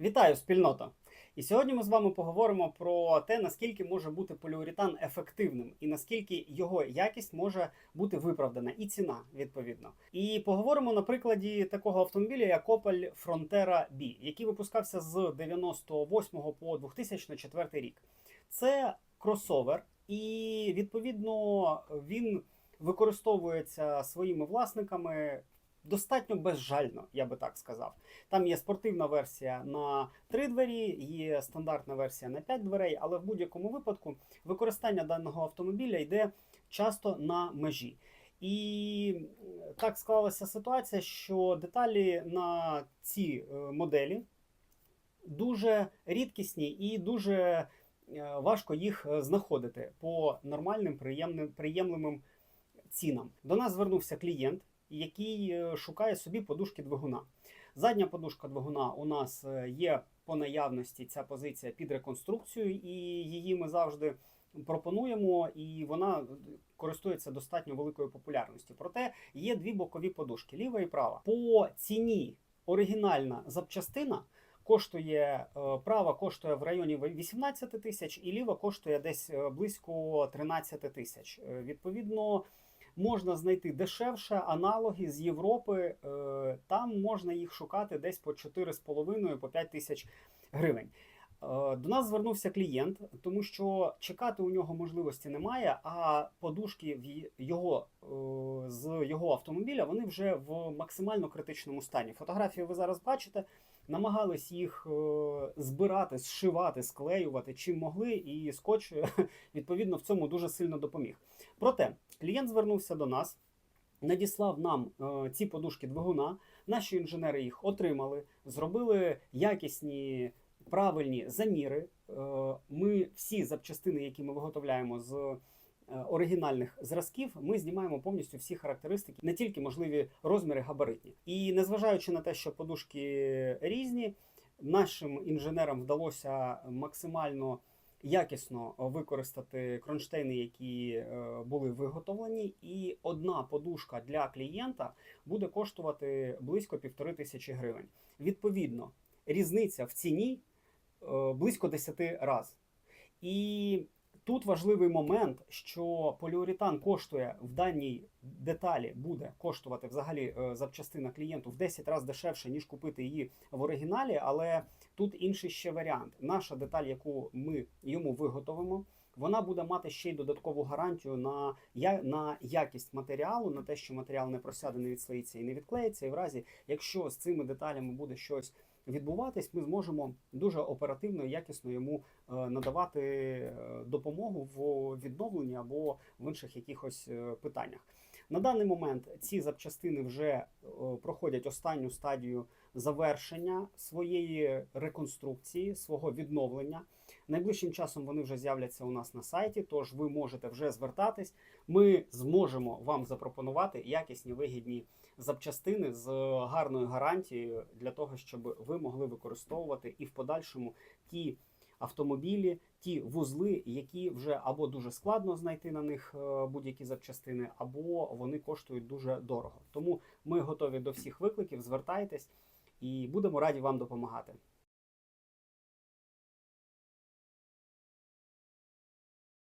Вітаю, спільнота! І сьогодні ми з вами поговоримо про те, наскільки може бути поліуретан ефективним і наскільки його якість може бути виправдана, і ціна відповідно. І поговоримо на прикладі такого автомобіля, як Opel Frontera B, який випускався з 98 по 2004 рік. Це кросовер, і відповідно він використовується своїми власниками достатньо безжально, я би так сказав. Там є спортивна версія на три двері, є стандартна версія на 5 дверей, але в будь-якому випадку використання даного автомобіля йде часто на межі. І так склалася ситуація, що деталі на ці е, моделі дуже рідкісні і дуже е, важко їх е, знаходити по нормальним приємним приємлимим цінам. До нас звернувся клієнт, який е, шукає собі подушки двигуна. Задня подушка двигуна у нас е, є по наявності ця позиція під реконструкцію, і її ми завжди пропонуємо, і вона користується достатньо великою популярністю. Проте є дві бокові подушки, ліва і права. По ціні оригінальна запчастина. Коштує е, права коштує в районі 18 тисяч, і ліва коштує десь близько 13 тисяч. Відповідно, можна знайти дешевше аналоги з Європи. е, Там можна їх шукати десь по 4,5 по 5 тисяч гривень. Е, До нас звернувся клієнт, тому що чекати у нього можливості немає. А подушки в його е, з його автомобіля вони вже в максимально критичному стані. Фотографії ви зараз бачите. Намагались їх е, збирати, зшивати, склеювати чим могли, і скотч відповідно в цьому дуже сильно допоміг. Проте клієнт звернувся до нас, надіслав нам ці подушки двигуна. Наші інженери їх отримали, зробили якісні, правильні заміри. Е, Ми всі запчастини, які ми виготовляємо з е, оригінальних зразків, ми знімаємо повністю всі характеристики, не тільки можливі розміри габаритні. І незважаючи на те, що подушки різні, нашим інженерам вдалося максимально якісно використати кронштейни, які е, були виготовлені, і одна подушка для клієнта буде коштувати близько півтори тисячі гривень. Відповідно, різниця в ціні близько 10 разів. І тут важливий момент, що поліуретан коштує в даній деталі, буде коштувати взагалі е, запчастина клієнту в 10 разів дешевше, ніж купити її в оригіналі, але тут інший ще варіант. Наша деталь, яку ми йому виготовимо, вона буде мати ще й додаткову гарантію на, я- на якість матеріалу, на те, що матеріал не просяде, не відслоїться і не відклеїться. І в разі, якщо з цими деталями буде щось відбуватись, ми зможемо дуже оперативно і якісно йому е, надавати е, допомогу в відновленні або в інших якихось е, питаннях. На даний момент ці запчастини вже проходять останню стадію завершення своєї реконструкції, свого відновлення. Найближчим часом вони вже з'являться у нас на сайті, тож ви можете вже звертатись. Ми зможемо вам запропонувати якісні вигідні запчастини з гарною гарантією для того, щоб ви могли використовувати і в подальшому ті автомобілі, ті вузли, які вже або дуже складно знайти на них е, будь-які запчастини, або вони коштують дуже дорого. Тому ми готові до всіх викликів. Звертайтесь і будемо раді вам допомагати.